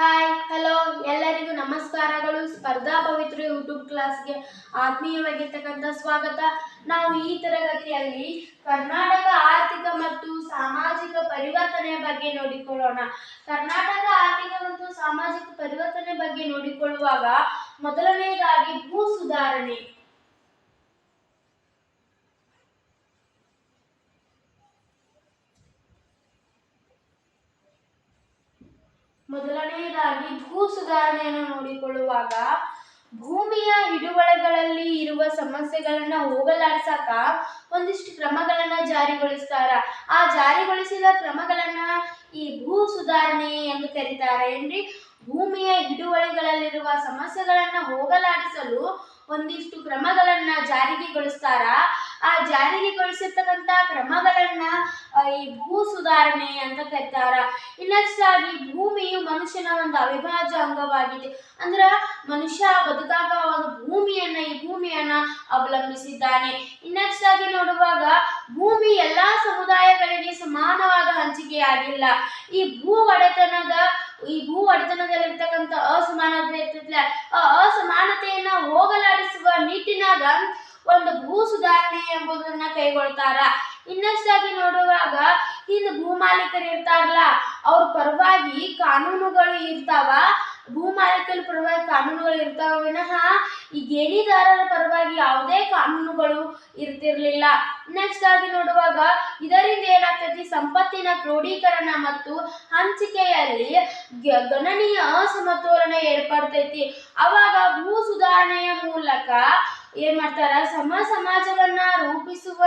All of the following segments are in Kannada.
ಹಾಯ್ ಹಲೋ ಎಲ್ಲರಿಗೂ ನಮಸ್ಕಾರಗಳು. ಸ್ಪರ್ಧಾ ಪವಿತ್ರ ಯೂಟ್ಯೂಬ್ ಕ್ಲಾಸ್ಗೆ ಆತ್ಮೀಯವಾಗಿರ್ತಕ್ಕಂಥ ಸ್ವಾಗತ. ನಾವು ಈ ತರಗತಿಯಲ್ಲಿ ಕರ್ನಾಟಕ ಆರ್ಥಿಕ ಮತ್ತು ಸಾಮಾಜಿಕ ಪರಿವರ್ತನೆಯ ಬಗ್ಗೆ ನೋಡಿಕೊಳ್ಳೋಣ. ಕರ್ನಾಟಕ ಆರ್ಥಿಕ ಮತ್ತು ಸಾಮಾಜಿಕ ಪರಿವರ್ತನೆ ಬಗ್ಗೆ ನೋಡಿಕೊಳ್ಳುವಾಗ ಮೊದಲನೆಯದಾಗಿ ಭೂ ಸುಧಾರಣೆ. ಮೊದಲನೆಯದಾಗಿ ಭೂ ಸುಧಾರಣೆಯನ್ನು ನೋಡಿಕೊಳ್ಳುವಾಗ ಭೂಮಿಯ ಹಿಡುವಳಿಗಳಲ್ಲಿ ಇರುವ ಸಮಸ್ಯೆಗಳನ್ನ ಹೋಗಲಾಡಿಸಕ ಒಂದಿಷ್ಟು ಕ್ರಮಗಳನ್ನ ಜಾರಿಗೊಳಿಸ್ತಾರ. ಆ ಜಾರಿಗೊಳಿಸಿದ ಕ್ರಮಗಳನ್ನ ಈ ಭೂ ಸುಧಾರಣೆ ಎಂದು ಕರೀತಾರೆ. ಏನ್ರಿ? ಭೂಮಿಯ ಹಿಡುವಳಿಗಳಲ್ಲಿರುವ ಸಮಸ್ಯೆಗಳನ್ನ ಹೋಗಲಾಡಿಸಲು ಒಂದಿಷ್ಟು ಕ್ರಮಗಳನ್ನ ಜಾರಿಗೆಗೊಳಿಸ್ತಾರ ಆ ಜಾರಿಗೆಗೊಳಿಸಿರ್ತಕ್ಕಂಥ ಕ್ರಮಗಳನ್ನ ಈ ಭೂ ಸುಧಾರಣೆ ಅಂತ ಕರೀತಾರ. ಇನ್ನಷ್ಟಾಗಿ ಭೂಮಿಯು ಮನುಷ್ಯನ ಒಂದು ಅವಿಭಾಜ್ಯ ಅಂಗವಾಗಿದೆ. ಅಂದ್ರ ಮನುಷ್ಯ ಬದುಕಾಗ ಒಂದು ಭೂಮಿಯನ್ನ, ಈ ಭೂಮಿಯನ್ನ ಅವಲಂಬಿಸಿದ್ದಾನೆ. ಇನ್ನಷ್ಟಾಗಿ ನೋಡುವಾಗ ಭೂಮಿ ಎಲ್ಲಾ ಸಮುದಾಯಗಳಿಗೆ ಸಮಾನವಾದ ಹಂಚಿಕೆಯಾಗಿಲ್ಲ ಈ ಭೂ ಒಡೆತನದ, ಈ ಭೂ ಒಡೆತನದಲ್ಲಿರ್ತಕ್ಕಂಥ ಅಸಮಾನತೆ ಇರ್ತೈತಿಲ್ಲ ಆ ಅಸಮಾನತೆಯನ್ನ ಹೋಗಲಾಡಿಸುವ ನಿಟ್ಟಿನಾಗ ಒಂದು ಭೂ ಸುಧಾರಣೆ ಎಂಬುದನ್ನ ಕೈಗೊಳ್ತಾರ. ಇನ್ನಷ್ಟಾಗಿ ನೋಡುವಾಗ ಹಿಂದೆ ಭೂ ಮಾಲೀಕರು ಇರ್ತಾರಲ್ಲ, ಅವ್ರ ಪರವಾಗಿ ಕಾನೂನುಗಳು ಇರ್ತಾವ. ಭೂ ಮಾಲೀಕರ ಪರವಾಗಿ ಕಾನೂನುಗಳು ಇರ್ತಾವ ವಿನಃ ಈ ಗೇಣಿದಾರರ ಪರವಾಗಿ ಯಾವುದೇ ಕಾನೂನುಗಳು ಇರ್ತಿರ್ಲಿಲ್ಲ. ನೆಕ್ಸ್ಟ್ ಆಗಿ ನೋಡುವಾಗ ಇದರಿಂದ ಏನಾಗ್ತೈತಿ, ಸಂಪತ್ತಿನ ಕ್ರೋಢೀಕರಣ ಮತ್ತು ಹಂಚಿಕೆಯಲ್ಲಿ ಗಣನೀಯ ಅಸಮತೋಲನ ಏರ್ಪಡ್ತೈತಿ. ಅವಾಗ ಭೂ ಸುಧಾರಣೆಯ ಮೂಲಕ ಏನ್ ಮಾಡ್ತಾರ? ಸಮ ಸಮಾಜವನ್ನ ರೂಪಿಸುವ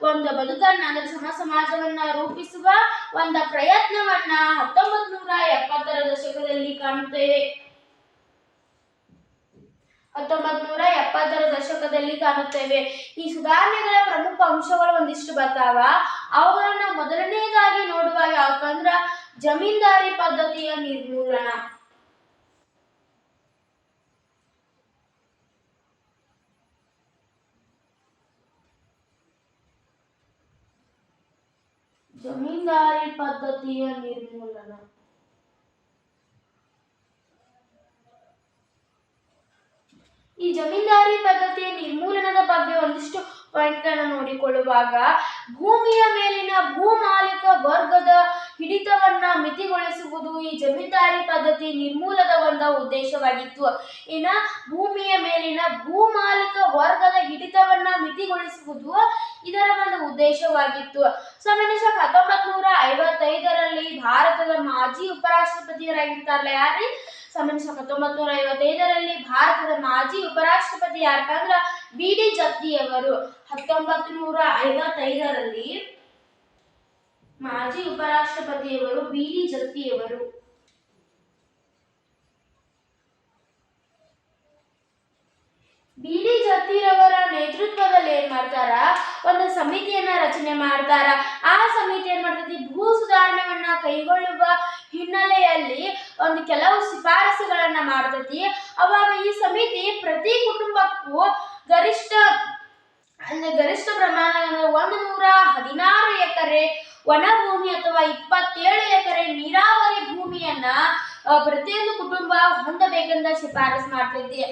ಒಂದು ಬದುಕನ್ನ, ಅಂದ್ರೆ ಸಮ ಸಮಾಜವನ್ನ ರೂಪಿಸುವ ಒಂದು ಪ್ರಯತ್ನವನ್ನ ಹತ್ತೊಂಬತ್ ನೂರ ಎಪ್ಪತ್ತರ ದಶಕದಲ್ಲಿ ಕಾಣುತ್ತೇವೆ. ಹತ್ತೊಂಬತ್ ನೂರ ಎಪ್ಪತ್ತರ ದಶಕದಲ್ಲಿ ಕಾಣುತ್ತೇವೆ. ಈ ಸುಧಾರಣೆಗಳ ಪ್ರಮುಖ ಅಂಶಗಳು ಒಂದಿಷ್ಟು ಬರ್ತಾವ. ಅವುಗಳನ್ನ ಮೊದಲನೇದಾಗಿ ನೋಡುವಾಗ ಯಾವಪ್ಪ ಜಮೀನ್ದಾರಿ ಪದ್ಧತಿಯ ನಿರ್ಮೂಲನ. ಜಮೀನ್ದಾರಿ ಪದ್ಧತಿಯ ನಿರ್ಮೂಲನ. ಈ ಜಮೀನ್ದಾರಿ ಪದ್ಧತಿಯ ನಿರ್ಮೂಲನದ ಬಗ್ಗೆ ಒಂದಿಷ್ಟು ಪಾಯಿಂಟ್ಗಳನ್ನ ನೋಡಿಕೊಳ್ಳುವಾಗ ಭೂಮಿಯ ಮೇಲಿನ ಭೂ ಮಾಲೀಕ ವರ್ಗದ ಹಿಡಿತವನ್ನ ಮಿತಿಗೊಳಿಸುವುದು ಈ ಜಮೀನ್ದಾರಿ ಪದ್ಧತಿ ನಿರ್ಮೂಲದ ಒಂದು ಉದ್ದೇಶವಾಗಿತ್ತು. ಇನ್ನ ಭೂಮಿಯ ಮೇಲಿನ ಭೂಮಾಲಕ ವರ್ಗದ ಹಿಡಿತವನ್ನ ಮಿತಿಗೊಳಿಸುವುದು ಇದರ ಒಂದು ಉದ್ದೇಶವಾಗಿತ್ತು. ಸಾಮಾನ್ಯ ಹತ್ತೊಂಬತ್ ನೂರ ಐವತ್ತೈದರಲ್ಲಿ ಭಾರತದ ಮಾಜಿ ಉಪರಾಷ್ಟ್ರಪತಿಯರಾಗಿರ್ತಾರಲ್ಲ ಯಾರೀ ಸಾಮಾನ್ಯ ಹತ್ತೊಂಬತ್ ನೂರ ಐವತ್ತೈದರಲ್ಲಿ ಭಾರತದ ಮಾಜಿ ಉಪರಾಷ್ಟ್ರಪತಿ ಯಾರಪ್ಪ ಅಂದ್ರ ಬಿ ಡಿ ಜತ್ತಿಯವರು ಹತ್ತೊಂಬತ್ತು ನೂರ ಐವತ್ತೈದರಲ್ಲಿ ಮಾಜಿ ಉಪರಾಷ್ಟ್ರಪತಿಯವರು ಬಿಡಿ ಜತ್ತಿಯವರು ಬಿ ಡಿ ಜತ್ತಿರವರ ನೇತೃತ್ವದಲ್ಲಿ ಏನ್ ಮಾಡ್ತಾರ? ಒಂದು ಸಮಿತಿಯನ್ನ ರಚನೆ ಮಾಡ್ತಾರ. ಆ ಸಮಿತಿ ಏನ್ ಮಾಡ್ತೈತಿ? ಭೂ ಸುಧಾರಣೆಯನ್ನ ಕೈಗೊಳ್ಳುವ ಹಿನ್ನೆಲೆಯಲ್ಲಿ ಒಂದು ಕೆಲವು ಶಿಫಾರಸುಗಳನ್ನ ಮಾಡ್ತೈತಿ. ಅವಾಗ ಈ ಸಮಿತಿ ಪ್ರತಿ ಕುಟುಂಬಕ್ಕೂ ಗರಿಷ್ಠ, ಅಂದ್ರೆ ಗರಿಷ್ಠ ಪ್ರಮಾಣ ಒಂದು ನೂರ ಹದಿನಾರು ಎಕರೆ ಒಣ ಭೂಮಿ ಅಥವಾ ಇಪ್ಪತ್ತೇಳು ಎಕರೆ ನೀರಾವರಿ ಭೂಮಿಯನ್ನ ಪ್ರತಿಯೊಂದು ಕುಟುಂಬ ಹೊಂದಬೇಕೆಂದ ಶಿಫಾರಸ್ ಮಾಡ್ತೈತಿ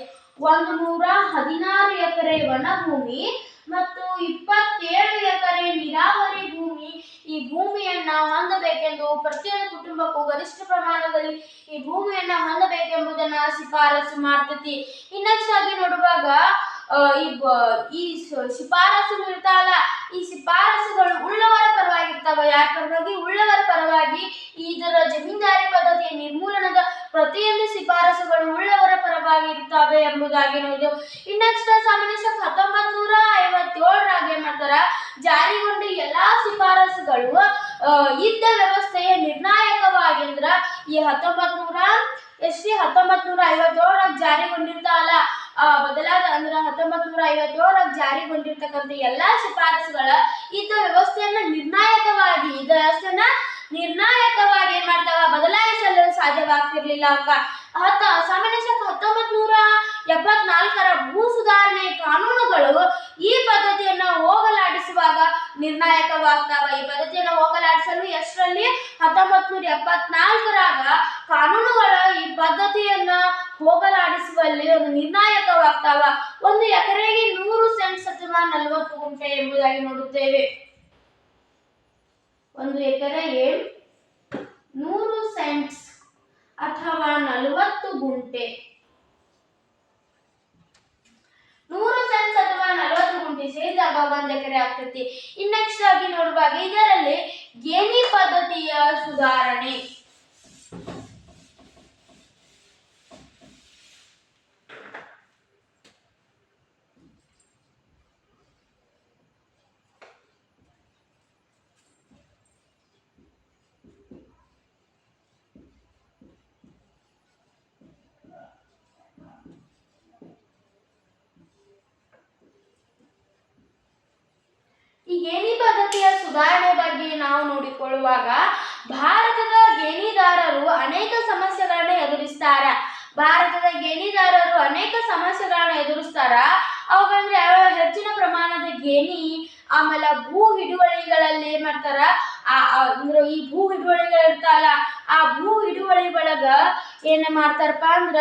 ಒಂದು ನೂರ ಹದಿನಾರು ಎಕರೆ ಒಣ ಭೂಮಿ ಮತ್ತು ಇಪ್ಪತ್ತೇಳು ಎಕರೆ ನೀರಾವರಿ ಭೂಮಿ ಈ ಭೂಮಿಯನ್ನ ಹೊಂದಬೇಕೆಂದು ಪ್ರತಿಯೊಂದು ಕುಟುಂಬಕ್ಕೂ ಗರಿಷ್ಠ ಪ್ರಮಾಣದಲ್ಲಿ ಈ ಭೂಮಿಯನ್ನ ಹೊಂದಬೇಕೆಂಬುದನ್ನ ಶಿಫಾರಸು ಮಾಡ್ತೈತಿ ಇನ್ನಷ್ಟಾಗಿ ನೋಡುವಾಗ ಈ ಈ ಶಿಫಾರಸುಗಳು ಇರ್ತಾವಲ್ಲ, ಈ ಶಿಫಾರಸುಗಳು ಉಳ್ಳವರ ಪರವಾಗಿ ಇರ್ತಾವ ಯಾರ ಪರವಾಗಿ? ಉಳ್ಳವರ ಪರವಾಗಿ ಇದರ ಜಮೀನ್ದಾರಿ ಪದ್ಧತಿಯ ನಿರ್ಮೂಲನದ ಪ್ರತಿಯೊಂದು ಶಿಫಾರಸುಗಳು ಉಳ್ಳವರ ಪರವಾಗಿ ಇರ್ತವೆ ಎಂಬುದಾಗಿ ನೋಡಿದ್ರು ಇನ್ನಷ್ಟ ಸಾಮಾನ್ಯ ಸಹ ಹತ್ತೊಂಬತ್ ನೂರ ಐವತ್ತೇಳರಾಗ ಏನ್ ಮಾಡ್ತಾರ? ಜಾರಿಗೊಂಡ ಎಲ್ಲಾ ಶಿಫಾರಸುಗಳು ಇದ್ದ ವ್ಯವಸ್ಥೆಯ ನಿರ್ಣಾಯಕವಾಗಿಂದ್ರ ಈ ಹತ್ತೊಂಬತ್ ನೂರ ಎಷ್ಟೇ ಹತ್ತೊಂಬತ್ ನೂರ ಐವತ್ತೇಳರಾಗ ಜಾರಿಗೊಂಡಿರ್ತಾವಲ್ಲ ಬದಲಾದ ಅಂದ್ರೆ ಹತ್ತೊಂಬತ್ ನೂರ ಐವತ್ತೇಳರಾಗ ಜಾರಿಗೊಂಡಿರ್ತಕ್ಕಂಥ ಎಲ್ಲಾ ಶಿಫಾರಸುಗಳ ಇದ್ದ ವ್ಯವಸ್ಥೆಯನ್ನ ನಿರ್ಣಾಯಕವಾಗಿ ಈ ವ್ಯವಸ್ಥೆಯನ್ನ ನಿರ್ಣಾಯಕವಾಗಿ ಏನ್ ಮಾಡ್ತಾವ? ಬದಲಾಯಿಸಲು ಸಾಧ್ಯವಾಗ್ತಿರ್ಲಿಲ್ಲ ಅಕ್ಕ. ಹತ್ತ, ಸಾಮಾನ್ಯ ಶಾಖ ಹತ್ತೊಂಬತ್ ನೂರ ಎಪ್ಪತ್ನಾಲ್ಕರ ಭೂ ಸುಧಾರಣೆ ಕಾನೂನುಗಳು ಈ ಪದ್ಧತಿಯನ್ನ ಹೋಗಲಾಡಿಸುವಾಗ ನಿರ್ಣಾಯಕವಾಗ್ತಾವ. ಈ ಪದ್ಧತಿಯನ್ನ ಹೋಗಲಾಡಿಸಲು ಎಷ್ಟರಲ್ಲಿ? ಹತ್ತೊಂಬತ್ ನೂರ ಎಪ್ಪತ್ನಾಲ್ಕರಾಗ ಕಾನೂನುಗಳು ನಿರ್ಣಾಯಕವಾಗ್ತಾವ? ಒಂದು ಎಕರೆಗೆ ನೂರು ಸೆಂಟ್ಸ್ ಅಥವಾ ನಲವತ್ತು ಗುಂಟೆ ಎಂಬುದಾಗಿ ನೋಡುತ್ತೇವೆ. ಒಂದು ಎಕರೆಗೆ ನೂರು ಸೆಂಟ್ಸ್ ಅಥವಾ ನಲವತ್ತು ಗುಂಟೆ. ನೂರು ಸೆಂಟ್ಸ್ ಅಥವಾ ನಲವತ್ತು ಗುಂಟೆ ಸೇರಿದಾಗ ಒಂದು ಎಕರೆ ಆಗ್ತೈತಿ. ಇನ್ ನೆಕ್ಸ್ಟ್ ಆಗಿ ನೋಡುವಾಗ ಇದರಲ್ಲಿ ಗೇಣಿ ಪದ್ಧತಿಯ ಸುಧಾರಣೆ ಈ ಪದ್ಧತಿಯ ಸುಧಾರಣೆ ಬಗ್ಗೆ ನಾವು ನೋಡಿಕೊಳ್ಳುವಾಗ ಭಾರತದ ಗೇಣಿದಾರರು ಅನೇಕ ಸಮಸ್ಯೆಗಳನ್ನ ಎದುರಿಸ್ತಾರೆ. ಭಾರತದ ಗೇಣಿದಾರರು ಅನೇಕ ಸಮಸ್ಯೆಗಳನ್ನ ಎದುರಿಸ್ತಾರ. ಅವುಗಳಂದ್ರೆ ಹೆಚ್ಚಿನ ಪ್ರಮಾಣದ ಗೇಣಿ, ಆಮೇಲೆ ಭೂ ಹಿಡುವಳಿಗಳಲ್ಲಿ ಏನ್ ಮಾಡ್ತಾರ ಅಂದ್ರೆ ಈ ಭೂ ಹಿಡುವಳಿಗಳು ಇರ್ತಾವಲ್ಲ, ಆ ಭೂ ಹಿಡುವಳಿ ಒಳಗ ಏನ ಮಾಡ್ತಾರಪ್ಪ ಅಂದ್ರ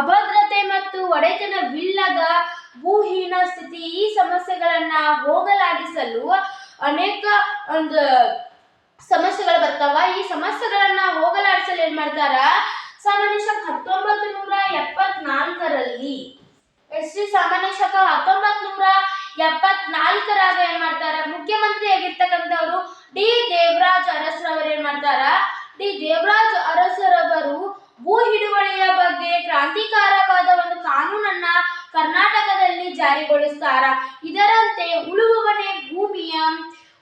ಅಭದ್ರತೆ ಮತ್ತು ಒಡೆತನವಿಲ್ಲದ ಭೂಹೀನ ಸ್ಥಿತಿ ಈ ಸಮಸ್ಯೆಗಳನ್ನ ಹೋಗಲಾಡಿಸಲು ಅನೇಕ ಒಂದು ಸಮಸ್ಯೆಗಳು ಬರ್ತಾವ. ಈ ಸಮಸ್ಯೆಗಳನ್ನ ಹೋಗಲಾಡಿಸಲು ಏನ್ ಮಾಡ್ತಾರ? ಸಾಮಾನ್ಯ ಶಕ ಹತ್ತೊಂಬತ್ತು ನೂರ ಎಪ್ಪತ್ನಾಲ್ಕರಲ್ಲಿ ಎಸ್ ಸಿ ಸಾಮಾನ್ಯ ಶಕ ಹತ್ತೊಂಬತ್ ನೂರ ಎಪ್ಪತ್ನಾಲ್ಕರಾಗ ಏನ್ ಮಾಡ್ತಾರ? ಮುಖ್ಯಮಂತ್ರಿ ಆಗಿರ್ತಕ್ಕಂಥವ್ರು ಡಿ ದೇವರಾಜ್ ಅರಸರವರು ಏನ್ ಮಾಡ್ತಾರ? ಡಿ ದೇವರಾಜ್ ಅರಸರವರು ಭೂ ಹಿಡುವಳಿಯ ಬಗ್ಗೆ ಕ್ರಾಂತಿಕಾರವಾದ ಒಂದು ಕಾನೂನನ್ನ ಕರ್ನಾಟಕದಲ್ಲಿ ಜಾರಿಗೊಳಿಸ್ತಾರ. ಇದರಂತೆ ಉಳುವವನೇ ಭೂಮಿಯ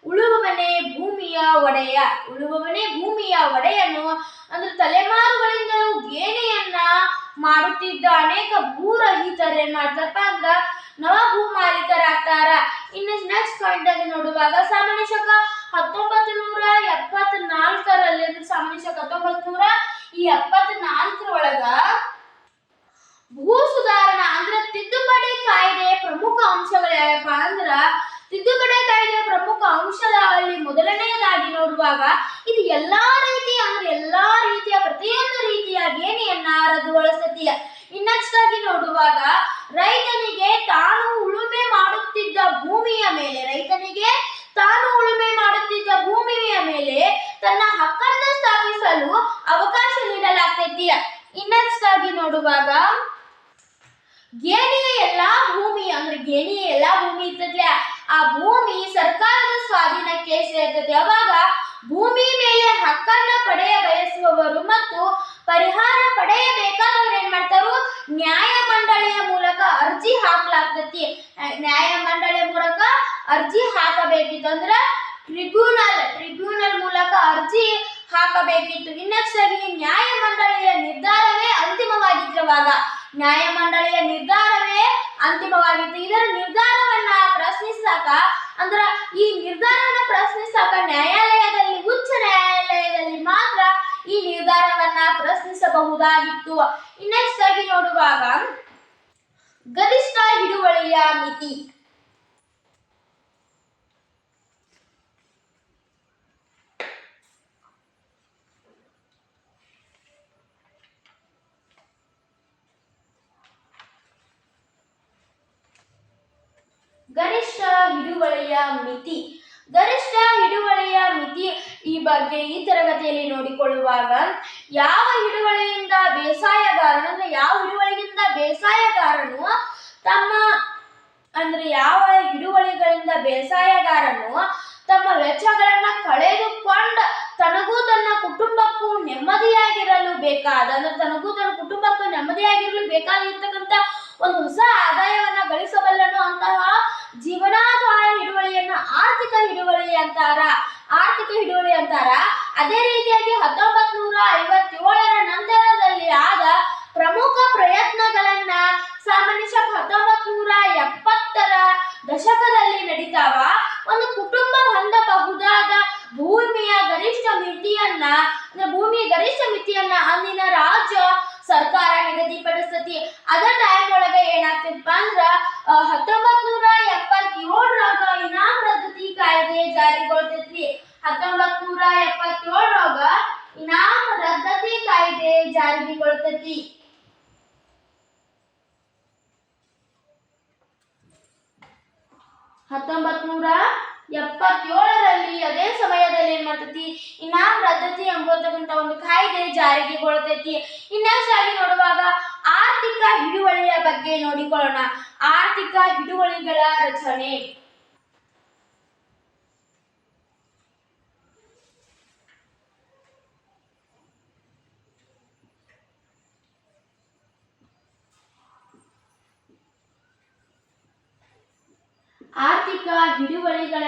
ಉಳುವವನೇ ಭೂಮಿಯ ಒಡೆಯ, ಉಳುವವನೇ ಭೂಮಿಯ ಒಡೆಯನು ಅಂದ್ರೆ ತಲೆಮಾರುಗಳಿಂದಲೂ ಗೇಣೆಯನ್ನ ಮಾಡುತ್ತಿದ್ದ ಅನೇಕ ಭೂರಹಿತರು ಮಾಡ್ತಾರಪ್ಪ ಅಂದ್ರ ನವ ಭೂ ಮಾಲೀಕರಾಗ್ತಾರ ಇನ್ನು ನೆಕ್ಸ್ಟ್ ಪಾಯಿಂಟ್ ಆಗಿ ನೋಡುವಾಗ ಸಾಮಾನ್ಯ ಶಕ ಹತ್ತೊಂಬತ್ತು ನೂರ ಎಪ್ಪತ್ನಾಲ್ಕರಲ್ಲಿ ಅಂದ್ರೆ ಸಾಮಾನ್ಯ ಶಕ ಹತ್ತೊಂಬತ್ತು ನೂರ ಈ ಎಪ್ಪತ್ನಾಲ್ಕರೊಳಗ ಭೂ ಸುಧಾರಣಾ ಅಂದ್ರೆ ತಿದ್ದುಪಡಿ ಕಾಯ್ದೆ ಪ್ರಮುಖ ಅಂಶಗಳು ಯಾವಪ್ಪ ಅಂದ್ರ ತಿದ್ದುಪಡಿ ಕಾಯ್ದೆ ಪ್ರಮುಖ ಅಂಶಗಳಲ್ಲಿ ಮೊದಲನೆಯದಾಗಿ ನೋಡುವಾಗ ಇದು ಎಲ್ಲಾ ರೀತಿಯ ಅಂದ್ರೆ ಎಲ್ಲಾ ರೀತಿಯ ಪ್ರತಿಯೊಂದು ರೀತಿಯ ಗೇಣಿಯನ್ನ ರದ್ದುಗೊಳಿಸತಿಯ ಇನ್ನಷ್ಟಾಗಿ ನೋಡುವಾಗ ರೈತನಿಗೆ ತಾನು ಉಳುಮೆ ಮಾಡುತ್ತಿದ್ದ ಭೂಮಿಯ ಮೇಲೆ, ರೈತನಿಗೆ ತಾನು ಉಳುಮೆ ಮಾಡುತ್ತಿದ್ದ ಭೂಮಿಯ ಮೇಲೆ ತನ್ನ ಹಕ್ಕನ್ನು ಸ್ಥಾಪಿಸಲು ಅವಕಾಶ ನೀಡಲಾಗ್ತೈತಿ ಇನ್ನಷ್ಟಾಗಿ ನೋಡುವಾಗ ಗೇಣಿಯ ಎಲ್ಲಾ ಭೂಮಿ, ಅಂದ್ರೆ ಗೇಣಿಯ ಎಲ್ಲಾ ಭೂಮಿ ಇರ್ತದ್ಲೆ ಆ ಭೂಮಿ ಸರ್ಕಾರದ ಸ್ವಾಧೀನಕ್ಕೆ ಸೇರ್ತದೆ ಅವಾಗ ಭೂಮಿ ಮೇಲೆ ಹಕ್ಕನ್ನ ಪಡೆಯ ಬಯಸುವವರು ಮತ್ತು ಪರಿಹಾರ ಪಡೆಯಬೇಕಾದವರು ಏನ್ ಮಾಡ್ತಾರು? ನ್ಯಾಯ ಮಂಡಳಿಯ ಮೂಲಕ ಅರ್ಜಿ ಹಾಕ್ಲಾಗ್ತತಿ. ನ್ಯಾಯ ಮಂಡಳಿಯ ಮೂಲಕ ಅರ್ಜಿ ಹಾಕಬೇಕಿತ್ತು. ಅಂದ್ರ ಟ್ರಿಬ್ಯುನಲ್ ಟ್ರಿಬ್ಯುನಲ್ ಮೂಲಕ ಅರ್ಜಿ ಹಾಕಬೇಕಿತ್ತು. ಇನ್ನಷ್ಟಾಗಿ ನ್ಯಾಯ ಮಂಡಳಿಯ ನಿರ್ಧಾರವೇ ಅಂತಿಮವಾಗಿದ್ರವಾಗ ನ್ಯಾಯ ಮಂಡಳಿಯ ನಿರ್ಧಾರವೇ ಅಂತಿಮವಾಗಿತ್ತು. ಇದರ ನಿರ್ಧಾರವನ್ನ ಪ್ರಶ್ನಿಸಾಕ ಅಂದ್ರ ಈ ನಿರ್ಧಾರವನ್ನ ಪ್ರಶ್ನಿಸಾಕ ನ್ಯಾಯಾಲಯದಲ್ಲಿ, ಉಚ್ಚ ನ್ಯಾಯಾಲಯದಲ್ಲಿ ಮಾತ್ರ ಈ ನಿರ್ಧಾರವನ್ನ ಪ್ರಶ್ನಿಸಬಹುದಾಗಿತ್ತು. ಇನ್ನೆಕ್ಸ್ಟ್ ಆಗಿ ನೋಡುವಾಗ ಗರಿಷ್ಠ ಹಿಡುವಳಿಯ ಮಿತಿ. ಗರಿಷ್ಠ ಹಿಡುವಳಿಯ ಮಿತಿ. ಗರಿಷ್ಠ ಹಿಡುವಳಿಯ ಮಿತಿ ಈ ಬಗ್ಗೆ ಈ ತರಗತಿಯಲ್ಲಿ ನೋಡಿಕೊಳ್ಳುವಾಗ ಯಾವ ಹಿಡುವಳಿಯಿಂದ ಬೇಸಾಯಗಾರನು ಅಂದ್ರೆ ಯಾವ ಹಿಡುವಳಿಯಿಂದ ಬೇಸಾಯಗಾರನು ತಮ್ಮ ಅಂದ್ರೆ ಯಾವ ಹಿಡುವಳಿಗಳಿಂದ ಬೇಸಾಯಗಾರನು ತಮ್ಮ ವೆಚ್ಚಗಳನ್ನ ಕಳೆದುಕೊಂಡ ತನಗೂ ತನ್ನ ಕುಟುಂಬಕ್ಕೂ ನೆಮ್ಮದಿಯಾಗಿರಲು ಬೇಕಾದ ಅಂದ್ರೆ ತನಗೂ ತನ್ನ ಕುಟುಂಬಕ್ಕೂ ನೆಮ್ಮದಿಯಾಗಿರಲು ಬೇಕಾಗಿರ್ತಕ್ಕಂಥ ಒಂದು ಹೊಸ ಆದಾಯವನ್ನ ಗಳಿಸಬಲ್ಲನು ಅಂತಹ ಜೀವನಾಧಾರ ಹಿಡುವಳಿಯನ್ನ ಆರ್ಥಿಕ ಹಿಡುವಳಿ ಅಂತಾರ. ಆರ್ಥಿಕ ಹಿಡುವಳಿ ಅಂತಾರ. ಅದೇ ರೀತಿಯಾಗಿ ಹತ್ತೊಂಬತ್ ನೂರ ಐವತ್ತೇಳರ ನಂತರದಲ್ಲಿ ಆದ ಪ್ರಮುಖ ಪ್ರಯತ್ನಗಳನ್ನ ಸಾಮಾನ್ಯ ಹತ್ತೊಂಬತ್ ನೂರ ಎಪ್ಪತ್ತರ ದಶಕದಲ್ಲಿ ನಡೀತಾವ. ಒಂದು ಕುಟುಂಬ ಹೊಂದಬಹುದಾದ ಭೂಮಿಯ ಗರಿಷ್ಠ ಮಿತಿಯನ್ನ ಭೂಮಿಯ ಗರಿಷ್ಠ ಮಿತಿಯನ್ನ ಅಂದಿನ ರಾಜ್ಯ ಸರ್ಕಾರ ನಿಗದಿಪಡಿಸ್ತತಿ. ಅದ ಟೈಮ್ ಒಳಗೆ ಏನಾಗ್ತದಪ್ಪ ಅಂದ್ರ ಹತ್ತೊಂಬತ್ ನೂರ ಎಪ್ಪತ್ತೇಳರಾಗ ಇನಾಮ್ ರದ್ದತಿ ಕಾಯ್ದೆ ಜಾರಿಗೊಳ್ತೈತಿ ಹತ್ತೊಂಬತ್ ನೂರ ಎಪ್ಪತ್ತೇಳರಾಗ ಇನಾಮ್ ರದ್ದತಿ ಕಾಯ್ದೆ ಜಾರಿಗೊಳ್ತೈತಿ ಹತ್ತೊಂಬತ್ ನೂರ ಎಪ್ಪತ್ತೇಳರಲ್ಲಿ ಅದೇ ಸಮಯದಲ್ಲಿ ಏನ್ ಮಾಡ್ತೈತಿ ಇನಾಮ್ ರದ್ದತಿ ಎಂಬತಕ್ಕಂತ ಒಂದು ಕಾಯ್ದೆ ಜಾರಿಗೆ ಗೊಳ್ತೈತಿ ಇನ್ನೆಕ್ಸ್ಟ್ ಆಗಿ ನೋಡುವಾಗ ಆರ್ಥಿಕ ಹಿಡುವಳಿಯ ಬಗ್ಗೆ ನೋಡಿಕೊಳ್ಳೋಣ. ಆರ್ಥಿಕ ಹಿಡುವಳಿಗಳ ರಚನೆ. ಆರ್ಥಿಕ ಹಿಡುವಳಿಗಳ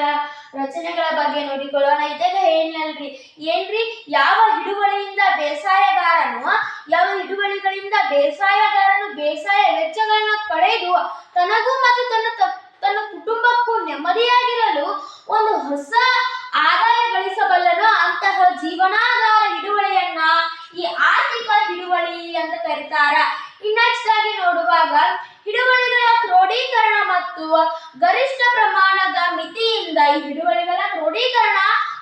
ರಚನೆಗಳ ಬಗ್ಗೆ ನೋಡಿಕೊಳ್ಳೋಣ. ಇದಾಗ ಏನಲ್ರಿ ಏನ್ರಿ? ಯಾವ ಹಿಡುವಳಿಯಿಂದ ಬೇಸಾಯಗಾರನು, ಯಾವ ಹಿಡುವಳಿಗಳಿಂದ ಬೇಸಾಯಗಾರನು ಬೇಸಾಯ ವೆಚ್ಚಗಳನ್ನ ಕಳೆದು ತನಗೂ ಮತ್ತು ತನ್ನ ತನ್ನ ಕುಟುಂಬಕ್ಕೂ ನೆಮ್ಮದಿಯಾಗಿರಲು ಒಂದು ಹೊಸ ಆದಾಯ ಗಳಿಸಬಲ್ಲನು ಅಂತಹ ಜೀವನಾಧಾರ ಹಿಡುವಳಿಯನ್ನ ಈ ಆರ್ಥಿಕ ಹಿಡುವಳಿ ಅಂತ ಕರೀತಾರ. ಇನ್ನೆಕ್ಸ್ಟ್ ಆಗಿ ನೋಡುವಾಗ ಹಿಡುವಳಿಗಳ ಕ್ರೋಢೀಕರಣ ಮತ್ತು ಗರಿಷ್ಠ ಪ್ರಮಾಣದ ಮಿತಿಯಿಂದ ಈ ಹಿಡುವಳಿಗಳ ಕ್ರೋಢೀಕರಣ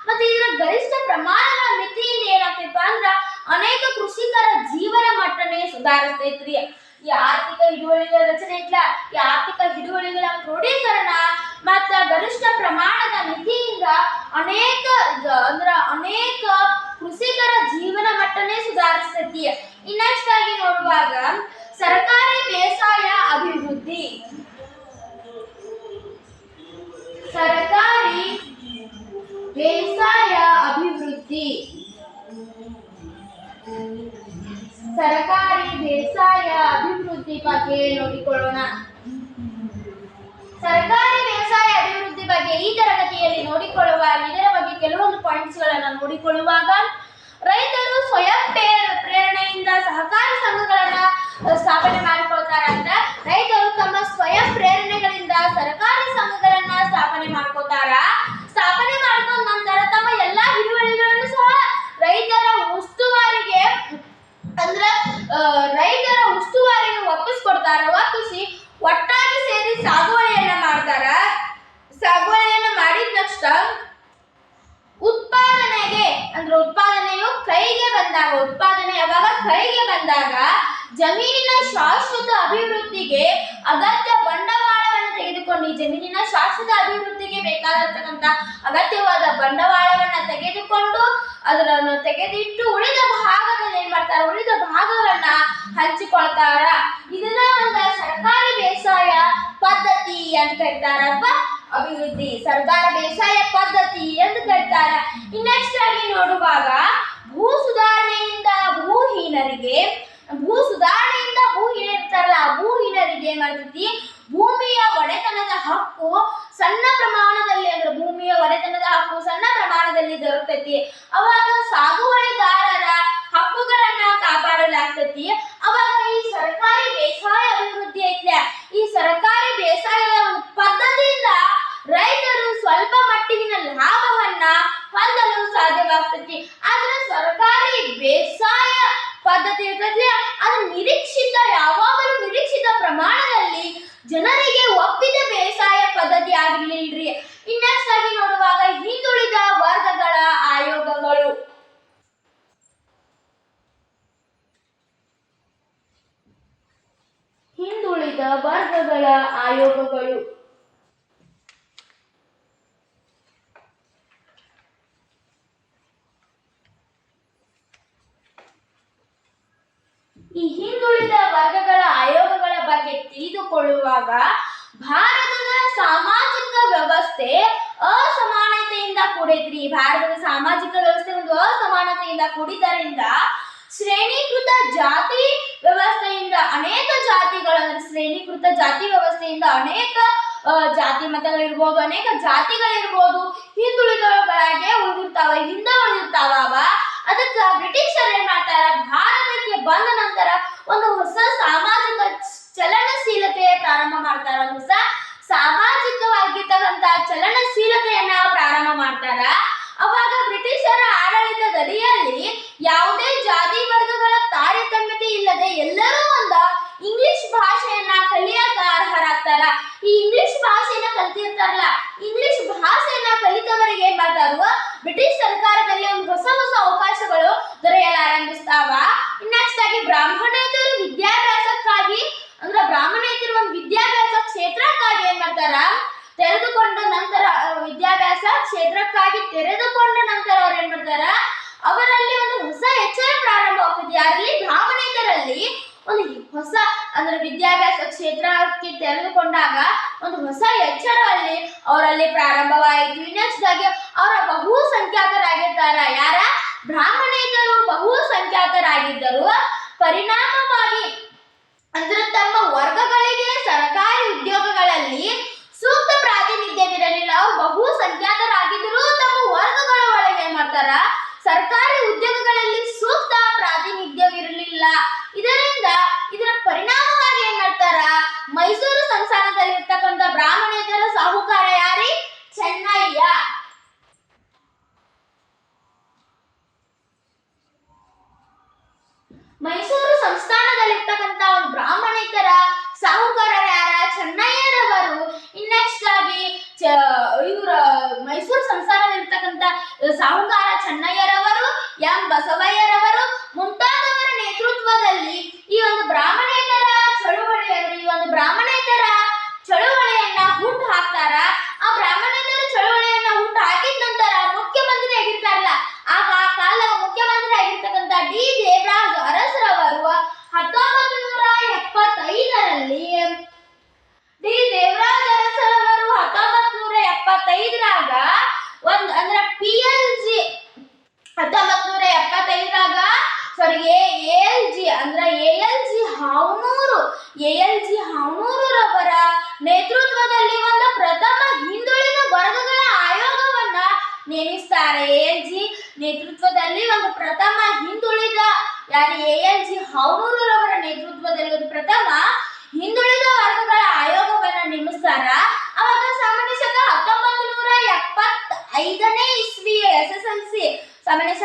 ಮತ್ತು ಇದರ ಗರಿಷ್ಠ ಪ್ರಮಾಣದ ಮಿತಿಯಿಂದ ಏನಾಗ್ತಿತ್ತು ಅಂದ್ರ ಅನೇಕ ಕೃಷಿಕರ ಜೀವನ ಮಟ್ಟನೇ ಸುಧಾರಿಸ್ತೈತ್ರಿ. ಈ ಆರ್ಥಿಕ ಹಿಡುವಳಿಗಳ ರಚನೆ ಇಲ್ಲ ಈ ಆರ್ಥಿಕ ಹಿಡುವಳಿಗಳ ಕ್ರೋಢೀಕರಣ ಮತ್ತ ಗರಿಷ್ಠ ಪ್ರಮಾಣದ ಮಿತಿಯಿಂದ ಅನೇಕ ಅಂದ್ರ ಅನೇಕ ಕೃಷಿಕರ ಜೀವನ ಮಟ್ಟನೇ ಸುಧಾರಿಸ್ತೈತಿ. ಬೇಕಾಗಿರ್ತಕ್ಕಂಥ ಅಗತ್ಯವಾದ ಬಂಡವಾಳವನ್ನ ತೆಗೆದುಕೊಂಡು ಅದನ್ನು ತೆಗೆದಿಟ್ಟು ಉಳಿದ ಭಾಗದಲ್ಲಿ ಏನ್ ಮಾಡ್ತಾರೆ? ಉಳಿದ ಭಾಗಗಳನ್ನ ಹಂಚಿಕೊಳ್ತಾರ. ಇದನ್ನ ಒಂದು ಸರ್ಕಾರಿ ಬೇಸಾಯ ಪದ್ಧತಿ ಅಂತ ಕರೀತಾರ ಅಥವಾ ಅಭಿವೃದ್ಧಿ ಸರ್ಕಾರ ಬೇಸಾಯ ಪದ್ಧತಿ ಅಂತ ಕರೀತಾರ ಇನ್ನೆಕ್ಸ್ಟ್ ಆಗಿ ನೋಡುವಾಗ ಭೂ ಸುಧಾರಣೆಯಿಂದ ಭೂಹೀನರಿಗೆ, ಭೂ ಸುಧಾರಣೆಯಿಂದ ಭೂಹೀನ ಇರ್ತಾರಲ್ಲ ಭೂಹೀನರಿಗೆ ಏನ್ ಮಾಡ್ತೈತಿ? ಭೂಮಿಯ ಒಡೆತನದ ಹಕ್ಕು ಸಣ್ಣ ಪ್ರಮಾಣದಲ್ಲಿ ಸಣ್ಣ ಪ್ರಮಾಣದಲ್ಲಿ ದೊರಕತೈತಿ. ಅವಾಗ ಸಾಗುವಳಿದಾರರ ಹಕ್ಕುಗಳನ್ನ ಕಾಪಾಡಲಾಗ್ತೈತಿ ಅವಾಗ ಈ ಸರ್ಕಾರಿ ಬೇಸಾಯ ಅಭಿವೃದ್ಧಿ ಐತ್ಲೆ ಈ ಸರ್ಕಾರಿ ಬೇಸಾಯದ ಒಂದು ಪದ್ಧತಿಯಿಂದ ರೈತರು ಸ್ವಲ್ಪ ಮಟ್ಟಿಗಿನ ಲಾಭವನ್ನ ಹೊಂದಲು ಸಾಧ್ಯವಾಗ್ತೈತಿ ಆದ್ರೆ ಸರ್ಕಾರಿ ಬೇಸಾಯ ಪದ್ಧತಿ ಇರ್ತೈತಿ ಅದು ನಿರೀಕ್ಷಿತ ಯಾವಾಗಲೂ ನಿರೀಕ್ಷಿತ ಪ್ರಮಾಣದಲ್ಲಿ ಜನರಿಗೆ ಒಪ್ಪಿದ ಬೇಸಾಯ ಪದ್ಧತಿ ಆಗಿರ್ಲಿಲ್ರಿ ಇನ್ನೆಕ್ಸ್ಟ್ ಆಗಿ ನೋಡುವಾಗ ಹಿಂದುಳಿದ ವರ್ಗಗಳ ಆಯೋಗಗಳು ಹಿಂದುಳಿದ ವರ್ಗಗಳ ಆಯೋಗಗಳು ಈ ಹಿಂದುಳಿದ ವರ್ಗಗಳ ಆಯೋಗಗಳ ಬಗ್ಗೆ ತಿಳಿದುಕೊಳ್ಳುವಾಗ ಭಾರತದ ಸಾಮಾಜಿಕ ವ್ಯವಸ್ಥೆ ಅಸಮಾನತೆಯಿಂದ ಕೂಡಿದ್ರಿ. ಭಾರತದ ಸಾಮಾಜಿಕ ವ್ಯವಸ್ಥೆ ಒಂದು ಅಸಮಾನತೆಯಿಂದ ಕೂಡಿದ್ದರಿಂದ ಶ್ರೇಣೀಕೃತ ಜಾತಿ ವ್ಯವಸ್ಥೆಯಿಂದ ಅನೇಕ ಜಾತಿಗಳ ಶ್ರೇಣೀಕೃತ ಜಾತಿ ವ್ಯವಸ್ಥೆಯಿಂದ ಅನೇಕ ಜಾತಿ ಮತಗಳಿರ್ಬೋದು, ಅನೇಕ ಜಾತಿಗಳಿರ್ಬೋದು, ಹಿಂದುಳಿದವುಗಳಾಗೆ ಉಳಿದಿರ್ತಾವ, ಹಿಂದೆ ಉಳಿದಿರ್ತಾವ ಅದಕ್ಕ ಬ್ರಿಟಿಷರು ಏನ್ ಮಾಡ್ತಾರ? ಬಂದ ನಂತರ ಒಂದು ಹೊಸ ಸಾಮಾಜಿಕ ಚಲನಶೀಲತೆ ಪ್ರಾರಂಭ ಮಾಡ್ತಾರ. ಹೊಸ ಸಾಮಾಜಿಕವಾಗಿರ್ತಕ್ಕಂತ ಚಲನಶೀಲತೆಯನ್ನ ಪ್ರಾರಂಭ ಮಾಡ್ತಾರ. ಅವಾಗ ಬ್ರಿಟಿಷರ ಆಡಳಿತದಡಿಯಲ್ಲಿ ಯಾವುದೇ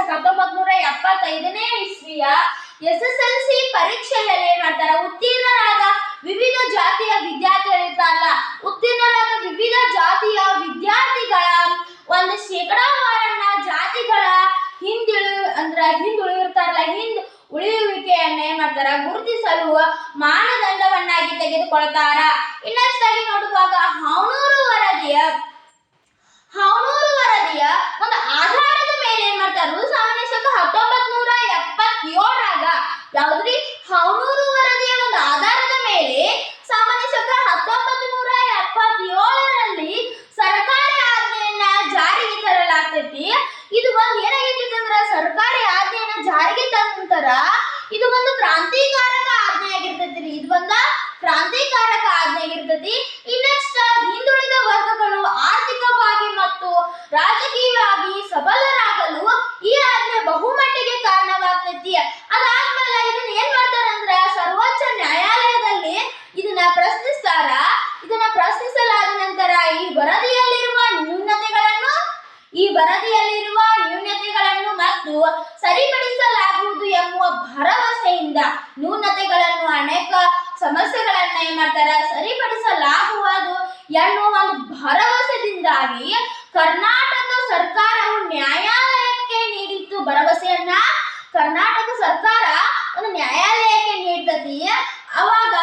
ನೂರ ಎಪ್ಪತ್ತೈದನೇ ಇಸ್ವಿಯ ಎಸ್ ಎಸ್ ಎಲ್ ಸಿ ಪರೀಕ್ಷೆಯಲ್ಲಿ ಏನ್ ಮಾಡ್ತಾರೆ ಉತ್ತೀರ್ಣರಾದ ವಿವಿಧ ಜಾತಿಯ ವಿದ್ಯಾರ್ಥಿಗಳಿರ್ತಾರಲ್ಲ ಉತ್ತೀರ್ಣರಾದ ವಿವಿಧ ಜಾತಿಯ ವಿದ್ಯಾರ್ಥಿಗಳ ಒಂದು ಶೇಕಡಾವಾರನ್ನ ಜಾತಿಗಳ ಹಿಂದುಳಿ ಅಂದ್ರ ಹಿಂದುಳಿರ್ತಾರಲ್ಲ ಹಿಂದ್ ಉಳಿಯುವಿಕೆಯನ್ನ ಏನ್ ಮಾಡ್ತಾರ ಗುರುತಿಸಲು ಮಾನದಂಡವನ್ನಾಗಿ ತೆಗೆದುಕೊಳ್ತಾರ. ಇನ್ನಷ್ಟಾಗಿ ನೋಡುವಾಗ ಹಾವನೂರು ವರದಿಯ ಹಾವನೂರು ವರದಿಯ ಒಂದು ಆಧಾರದ ಮೇಲೆ ಏನ್ ಮಾಡ್ತಾರ ಸಾಮಾನ್ಯ ಶಕ ಹತ್ತೊಂಬತ್ ನೂರ ಎಪ್ಪತ್ತೇಳರಾಗ ಯಾವ್ದ್ರಿ ಹೌನೂರು ವರದಿಯ ಒಂದು ಆಧಾರದ ಮೇಲೆ ಸಾಮಾನ್ಯ ಶಕ ಹತ್ತೊಂಬತ್ ನೂರ ಎಪ್ಪತ್ತೇಳರಲ್ಲಿ ಸರ್ಕಾರಿ ಆಜ್ಞೆಯನ್ನ ಜಾರಿಗೆ ತರಲಾಗ್ತೈತಿ. ಇದು ಒಂದು ಏನಾಗೈತಿ ಅಂದ್ರ ಸರ್ಕಾರಿ ಆಜ್ಞೆಯನ್ನ ಜಾರಿಗೆ ತಂದ ನಂತರ ಇದು ಒಂದು ಕ್ರಾಂತಿಕಾರಕ ಆಜ್ಞೆ ಆಗಿರ್ತೈತಿ ರೀ ಇದು ಒಂದ ಕ್ರಾಂತಿಕಾರಕ ಆಜ್ಞೆ ಆಗಿರ್ತೈತಿ ಇನ್ನೆಕ್ಸ್ಟ್ ಹಿಂದುಳಿದ ವರ್ಗಗಳು ಆರ್ಥಿಕವಾಗಿ ಮತ್ತು ರಾಜಕೀಯವಾಗಿ ಸಬಲರಾಗಲು ಈ ಆಜ್ಞೆ ಬಹುಮಟ್ಟಿಗೆ ಕಾರಣವಾಗ್ತೈತಿ ಅದಾದ್ಮೇಲೆ ಇದನ್ನ ಏನ್ ಮಾಡ್ತಾರಂದ್ರ ಸರ್ವೋಚ್ಚ ನ್ಯಾಯಾಲಯದಲ್ಲಿ ಇದನ್ನ ಪ್ರಶ್ನಿಸ್ತಾರ ಇದನ್ನ ಪ್ರಶ್ನಿಸಲಾದ ನಂತರ ಈ ವರದಿಯಲ್ಲಿರುವ ನ್ಯೂನತೆಗಳನ್ನು ಈ ವರದಿಯಲ್ಲಿರುವ ನ್ಯೂನತೆಗಳನ್ನು ಮತ್ತು ಸರಿಪಡಿಸಲಾಗುವುದು ಎಂಬುವ ಭರವಸೆಯಿಂದ ನ್ಯೂನತೆಗಳನ್ನು ಅನೇಕ ಸಮಸ್ಯೆಗಳನ್ನ ಏನ್ ಮಾಡ್ತಾರ ಸರಿಪಡಿಸಲಾಗುವುದು ಎನ್ನುವ ಒಂದು ಭರವಸೆದಿಂದಾಗಿ ಕರ್ನಾಟಕ ಸರ್ಕಾರವು ನ್ಯಾಯಾಲಯಕ್ಕೆ ನೀಡಿತ್ತು ಭರವಸೆಯನ್ನ ಕರ್ನಾಟಕ ಸರ್ಕಾರ ಒಂದು ನ್ಯಾಯಾಲಯಕ್ಕೆ ನೀಡ್ತತಿ ಅವಾಗ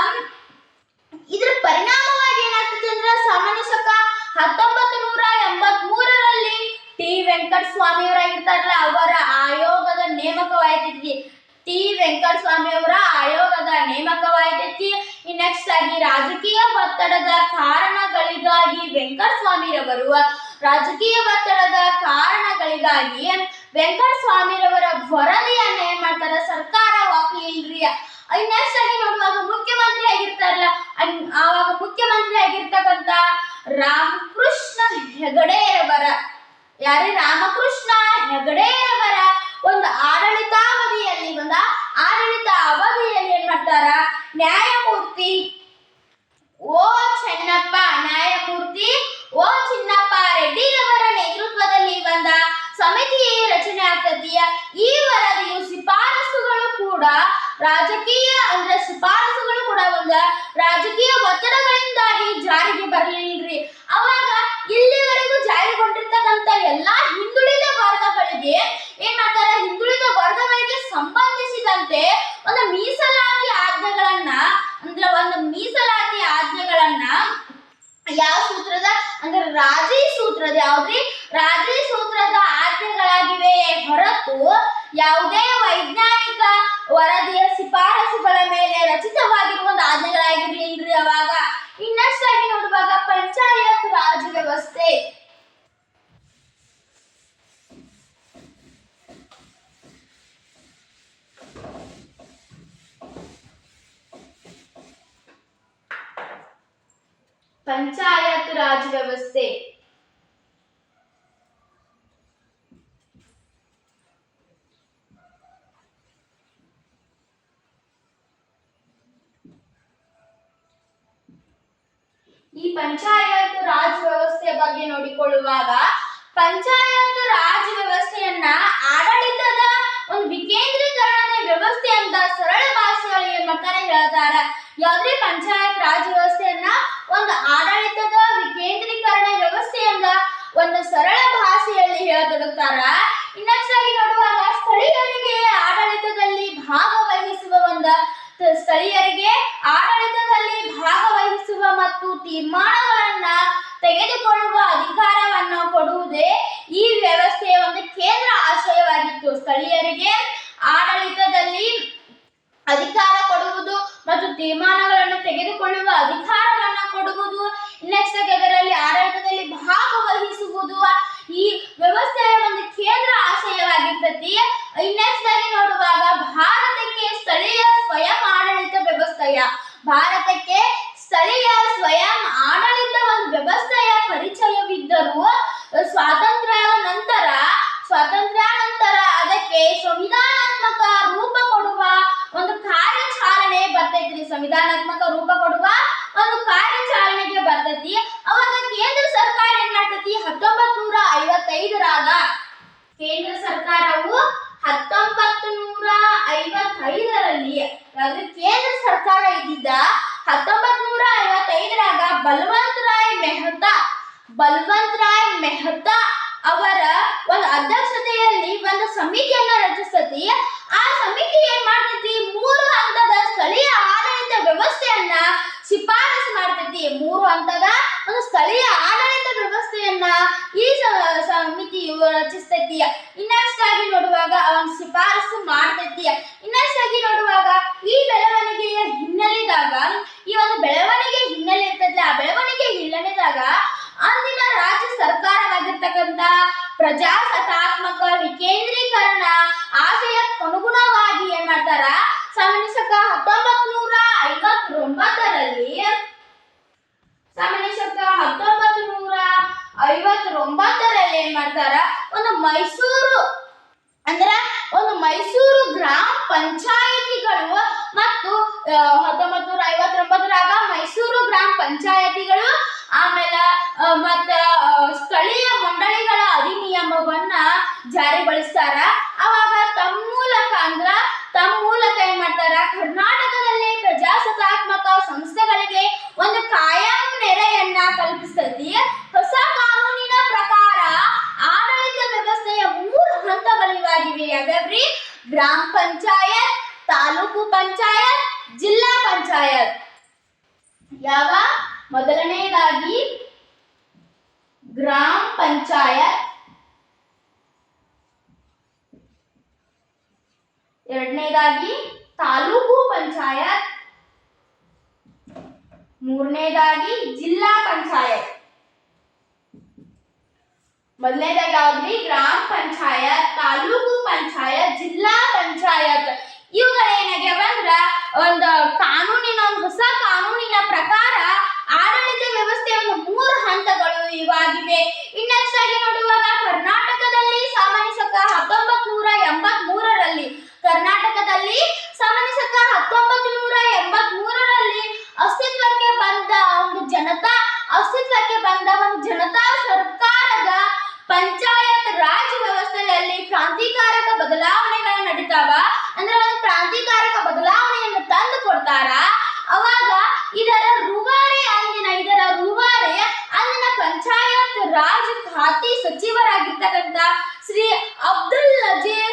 ಇದ್ರ ಪರಿಣಾಮವಾಗಿ ಏನಾಗ್ತದೆ ಅಂದ್ರೆ ಸಾಮಾನ್ಯ ಶಕ ಹತ್ತೊಂಬತ್ತು ನೂರ ಎಂಬತ್ ಮೂರರಲ್ಲಿ ಟಿ ವೆಂಕಟ ಸ್ವಾಮಿ ಅವರಾಗಿರ್ತಾರಲ್ಲ ಅವರ ಆಯೋಗದ ನೇಮಕವಾಯ್ತೈತಿ ಟಿ ವೆಂಕಟ ಸ್ವಾಮಿ ಅವರ ಆಯೋಗದ ನೇಮಕವಾಗಿದೆ ನೆಕ್ಸ್ಟ್ ಆಗಿ ರಾಜಕೀಯ ಒತ್ತಡದ ಕಾರಣಗಳಿಗಾಗಿ ವೆಂಕಟ ಸ್ವಾಮಿರವರು, ರಾಜಕೀಯ ಒತ್ತಡದ ಕಾರಣಗಳಿಗಾಗಿ ವೆಂಕಟ ಸ್ವಾಮಿರವರ ವರದಿಯನ್ನ ಏನ್ ಮಾಡ್ತಾರ. ಸರ್ಕಾರ ಒಪ್ಲಿಲ್ರಿ ನೆಕ್ಸ್ಟ್ ಆಗಿ ನೋಡುವಾಗ ಮುಖ್ಯಮಂತ್ರಿ ಆಗಿರ್ತಾರಲ್ಲ ಆವಾಗ ಮುಖ್ಯಮಂತ್ರಿ ಆಗಿರ್ತಕ್ಕಂತ ರಾಮಕೃಷ್ಣ ಹೆಗಡೆಯವರ ಯಾರೇ ರಾಮಕೃಷ್ಣ ಹೆಗಡೆಯವರ ಒಂದು ಆಡಳಿತಾವಧಿಯಲ್ಲಿ ಬಂದ ಆಡಳಿತ ಅವಧಿಯಲ್ಲಿ ಏನ್ ಮಾಡ್ತಾರ? ನ್ಯಾಯಮೂರ್ತಿ ಓ ಚೆನ್ನಪ್ಪ, ನ್ಯಾಯಮೂರ್ತಿ ಓ ಚಿನ್ನಪ್ಪ ರೆಡ್ಡಿ ಅವರ ನೇತೃತ್ವದಲ್ಲಿ ಬಂದ ಸಮಿತಿ ರಚನೆ ಆಗ್ತದೆಯ? ಈ ವರದಿಯು ಶಿಫಾರಸುಗಳು ಕೂಡ ರಾಜಕೀಯ ಅಂದ್ರೆ ಶಿಫಾರಸುಗಳು ಕೂಡ ಒಂದ ರಾಜಕೀಯ ಒತ್ತಡಗಳಿಂದಾಗಿ ಜಾರಿಗೆ ಬರಲಿಲ್ರಿ. ಅವಾಗ ಇಲ್ಲಿವರೆಗೂ ಜಾರಿಗೊಂಡಿರ್ತಕ್ಕಂಥ ಎಲ್ಲಾ ಹಿಂದುಳಿದ ವರ್ಗಗಳಿಗೆ ಏನ್ ಮಾಡ್ತಾರ ಹಿಂದುಳಿದ ವರ್ಗಗಳಿಗೆ ಸಂಬಂಧಿಸಿದಂತೆ ಒಂದು ಮೀಸಲಾತಿ ಆಜ್ಞೆಗಳನ್ನ ಅಂದ್ರೆ ಒಂದು ಮೀಸಲಾತಿ ಆಜ್ಞೆಗಳನ್ನ ಯಾವ ಸೂತ್ರದ ಅಂದ್ರೆ ರಾಜಿ ಸೂತ್ರದ ಯಾವ್ದ್ರಿ ರಾಜಿ ಸೂತ್ರದ ಆಜ್ಞೆಗಳಾಗಿವೆ ಹೊರತು ಯಾವುದೇ ವೈಜ್ಞಾನಿಕ ವರದಿಯ ಶಿಫಾರಸುಗಳ ಮೇಲೆ ಪಂಚಾಯತ್ ರಾಜ್ ವ್ಯವಸ್ಥೆ ಈ ಪಂಚಾಯತ್ ರಾಜ್ ವ್ಯವಸ್ಥೆಯ ಬಗ್ಗೆ ನೋಡಿಕೊಳ್ಳುವಾಗ ಪಂಚಾಯತ್ ರಾಜ್ ವ್ಯವಸ್ಥೆಯನ್ನ ಆಡಳಿತದ ಒಂದು ವಿಕೇಂದ್ರೀಕರಣದ ವ್ಯವಸ್ಥೆ ಅಂತ ಸರಳ ಭಾಷೆಯಲ್ಲಿ ಏನ್ ಮಾಡ್ತಾರೆ ಹೇಳ್ತಾರೆ ಯಾವ್ದ್ರಿ ಪಂಚಾಯತ್ ರಾಜ್ ವ್ಯವಸ್ಥೆಯನ್ನ ಒಂದು ಆಡಳಿತದ ವಿಕೇಂದ್ರೀಕರಣ ವ್ಯವಸ್ಥೆ ಅಂತ ಒಂದು ಸರಳ ಭಾಷೆಯಲ್ಲಿ ಹೇಳತೊಡಗ್ತಾರ ಇನ್ನಷ್ಟಾಗಿ ನೋಡುವಾಗ ಸ್ಥಳೀಯರಿಗೆ ಆಡಳಿತದಲ್ಲಿ ಭಾಗವಹಿಸುವ ಒಂದು ತ- ಸ್ಥಳೀಯರಿಗೆ ಆಡಳಿತದಲ್ಲಿ ಭಾಗವಹಿಸುವ ಮತ್ತು ತೀರ್ಮಾನಗಳನ್ನ ತೆಗೆದುಕೊಳ್ಳುವ ಅಧಿಕಾರವನ್ನು ಕೊಡುವುದೇ ಈ ವ್ಯವಸ್ಥೆಯ ಒಂದು ಕೇಂದ್ರ ಆಶಯವಾಗಿತ್ತು. ಸ್ಥಳೀಯರಿಗೆ ಆಡಳಿತದಲ್ಲಿ ಅಧಿಕಾರ ಕೊಡುವುದು ಮತ್ತು ತೀರ್ಮಾನಗಳನ್ನು ತೆಗೆದುಕೊಳ್ಳುವ ಅಧಿಕಾರವನ್ನು ಕೊಡುವುದು ನೆಕ್ಸ್ಟ್ ಅದರಲ್ಲಿ ಆಡಳಿತದಲ್ಲಿ ಭಾಗವಹಿಸುವುದು ಈ ವ್ಯವಸ್ಥೆಯ ಒಂದು ಕೇಂದ್ರ ಆಶಯವಾಗಿರ್ತತಿ. ನೆಕ್ಸ್ಟ್ ಆಗಿ ನೋಡುವಾಗ ಭಾರತಕ್ಕೆ ಸ್ಥಳೀಯ ಸ್ವಯಂ ಆಡಳಿತ ವ್ಯವಸ್ಥೆಯ, ಭಾರತಕ್ಕೆ ಸ್ಥಳೀಯ ಸ್ವಯಂ ಆಡಳಿತ ಒಂದು ವ್ಯವಸ್ಥೆಯ ಪರಿಚಯವಿದ್ದರೂ ಸ್ವಾತಂತ್ರ್ಯ ನಂತರ ಸ್ವಾತಂತ್ರ್ಯ ನಂತರ ಅದಕ್ಕೆ ಸಂವಿಧಾನಾತ್ಮಕ ರೂಪ ಕೊಡುವ ಒಂದು ಕಾರ್ಯಚಾಲನೆ ಬರ್ತೈತ್ರಿ. ಸಂವಿಧಾನಾತ್ಮಕ ರೂಪ ಕೊಡುವ ಒಂದು ಕಾರ್ಯಚಾಲನೆಗೆ ಬರ್ತೈತಿ. ಅವಾಗ ಕೇಂದ್ರ ಸರ್ಕಾರ ಏನ್ ಮಾಡ್ತೈತಿ? ಹತ್ತೊಂಬತ್ ಐವತ್ತೈದರಾಗ ಕೇಂದ್ರ ಸರ್ಕಾರವು ಹತ್ತೊಂಬತ್ತು ನೂರ ಐವತ್ತೈದರಲ್ಲಿ ಕೇಂದ್ರ ಸರ್ಕಾರ ಇದ್ದಿದ್ದ ಹತ್ತೊಂಬತ್ ನೂರ ಐವತ್ತೈದರಾಗ ಬಲವಂತ್ ರಾಯ್ ಮೆಹ್ತಾ ಬಲವಂತ ರಾಯ್ ಮೆಹ್ತಾ ಅವರ ಒಂದು ಅಧ್ಯಕ್ಷತೆಯಲ್ಲಿ ಒಂದು ಸಮಿತಿಯನ್ನ ರಚಿಸ್ತತಿ ಆ ಸಮಿತಿ ಏನ್ ಮಾಡ್ತೈತಿ? ಮೂರು ಹಂತದ ಸ್ಥಳೀಯ ಆಡಳಿತ ವ್ಯವಸ್ಥೆಯನ್ನ ಶಿಫಾರಸು ಮಾಡ್ತೈತಿ. ಮೂರು ಹಂತದ ಒಂದು ಸ್ಥಳೀಯ ಆಡಳಿತ ವ್ಯವಸ್ಥೆಯನ್ನ ಈ ಸಮಿತಿಯು ರಚಿಸ್ತೈತಿ. ಇನ್ನಷ್ಟು ಆಗಿ ನೋಡುವಾಗ ಅವನ್ ಶಿಫಾರಸು ಮಾಡ್ತೈತಿ. ಇನ್ನಷ್ಟು ಆಗಿ ನೋಡುವಾಗ ಈ ಬೆಳವಣಿಗೆಯ ಹಿನ್ನೆಲೆದಾಗ, ಈ ಒಂದು ಬೆಳವಣಿಗೆ ಹಿನ್ನೆಲೆ ಇರ್ತೈತಿ ಆ ಬೆಳವಣಿಗೆ ಹಿನ್ನೆಲೆದಾಗ ಅಂದಿನ ರಾಜ್ಯ ಸರ್ಕಾರವಾಗಿರ್ತಕ್ಕಂಥ ಪ್ರಜಾಸತ್ತಾತ್ಮಕ ವಿಕೇಂದ್ರೀಕರಣ ಆಶಯಕ್ಕನುಗುಣವಾಗಿ ಏನ್ ಮಾಡ್ತಾರ? ಸಾಮಾನ್ಯ ಶಕ ಹತ್ತೊಂಬತ್ ನೂರ ಐವತ್ತೊಂಬತ್ತರಲ್ಲಿ ಸಾಮಾನ್ಯ ಹತ್ತೊಂಬತ್ ನೂರ ಐವತ್ತೊಂಬತ್ತರಲ್ಲಿ ಏನ್ ಮಾಡ್ತಾರ? ಒಂದು ಮೈಸೂರು ಅಂದ್ರ ಒಂದು ಮೈಸೂರು ಗ್ರಾಮ ಪಂಚಾಯತಿಗಳು ಮತ್ತು ಹತ್ತೊಂಬತ್ತು ನೂರ ಐವತ್ತೊಂಬತ್ತರಾಗ ಮೈಸೂರು ಗ್ರಾಮ ಪಂಚಾಯತಿಗಳು ಆಮೇಲೆ ಮತ್ತ ಸ್ಥಳೀಯ ಮಂಡಳಿಗಳ ಅಧಿನಿಯಮವನ್ನ ಜಾರಿಗೊಳಿಸ್ತಾರ ಅವಾಗ ತಮ್ಮ ಮೂಲಕ ಅಂದ್ರ ತಮ್ಮ ಮೂಲಕ ಏನ್ ಮಾಡ್ತಾರ? ಕರ್ನಾಟಕದಲ್ಲಿ ಪ್ರಜಾಸತ್ತಾತ್ಮಕ ಸಂಸ್ಥೆಗಳಿಗೆ ಒಂದು ಕಾಯಂ ನೆರೆಯನ್ನ ಕಲ್ಪಿಸ್ತೈತಿ. ಹೊಸ ಕಾನೂನಿನ ಪ್ರಕಾರ ಆಡಳಿತ ವ್ಯವಸ್ಥೆಯ ಮೂರು ಹಂತಗಳಿವಾಗಿವೆ. ಯಾವ್ಯಾವ್ರಿ? ಗ್ರಾಮ ಪಂಚಾಯತ್, ತಾಲೂಕು ಪಂಚಾಯತ್, ಜಿಲ್ಲಾ ಪಂಚಾಯತ್. ಯಾವ ಮೊದಲನೆಯದಾಗಿ ಗ್ರಾಮ ಪಂಚಾಯತ್. ಎರಡನೇದಾಗಿ ತಾಲೂಕು ಪಂಚಾಯತ್. ಮೂರನೇದಾಗಿ ಜಿಲ್ಲಾ ಪಂಚಾಯತ್. ಮೊದಲನೇದಾಗಿ ಯಾವ್ದ್ರಿ ಗ್ರಾಮ ಪಂಚಾಯತ್, ತಾಲೂಕು ಪಂಚಾಯತ್, ಜಿಲ್ಲಾ ಪಂಚಾಯತ್. ಅಂದ್ರ ಒಂದು ಕಾನೂನಿನ ಒಂದು ಹೊಸ ಕಾನೂನಿನ ಪ್ರಕಾರ ಆಡಳಿತ ವ್ಯವಸ್ಥೆಯ ಮೂರು ಹಂತಗಳು ಇವಾಗಿವೆ. ಇನ್ನೆಕ್ಸ್ಟ್ ಆಗಿ ನೋಡುವಾಗ ಕರ್ನಾಟಕದಲ್ಲಿ ಸಾಮಾನ್ಯ ಶಕ ಹತ್ತೊಂಬತ್ ನೂರ ಎಂಬತ್ ಮೂರರಲ್ಲಿ ಕರ್ನಾಟಕದಲ್ಲಿ ಸಾಮಾನ್ಯ ಹತ್ತೊಂಬತ್ ನೂರ ಎಂಬತ್ ಮೂರರಲ್ಲಿ ಅಸ್ತಿತ್ವಕ್ಕೆ ಬಂದ ಒಂದು ಜನತಾ, ಅಸ್ತಿತ್ವಕ್ಕೆ ಬಂದ ಒಂದು ಜನತಾ ಸರ್ಕಾರದ ಪಂಚಾಯತ್ ರಾಜ್ ವ್ಯವಸ್ಥೆಯಲ್ಲಿ ಕ್ರಾಂತಿಕಾರಕ ಬದಲಾವಣೆಗಳು ನಡೀತಾವ. ಅಂದ್ರೆ ಒಂದು ಕ್ರಾಂತಿಕಾರಕ ಬದಲಾವಣೆಯನ್ನು ತಂದು ಕೊಡ್ತಾರ? ಸಚಿವರಾಗಿರ್ತಕ್ಕಂಥ ಶ್ರೀ ಅಬ್ದುಲ್ ನಜೀರ್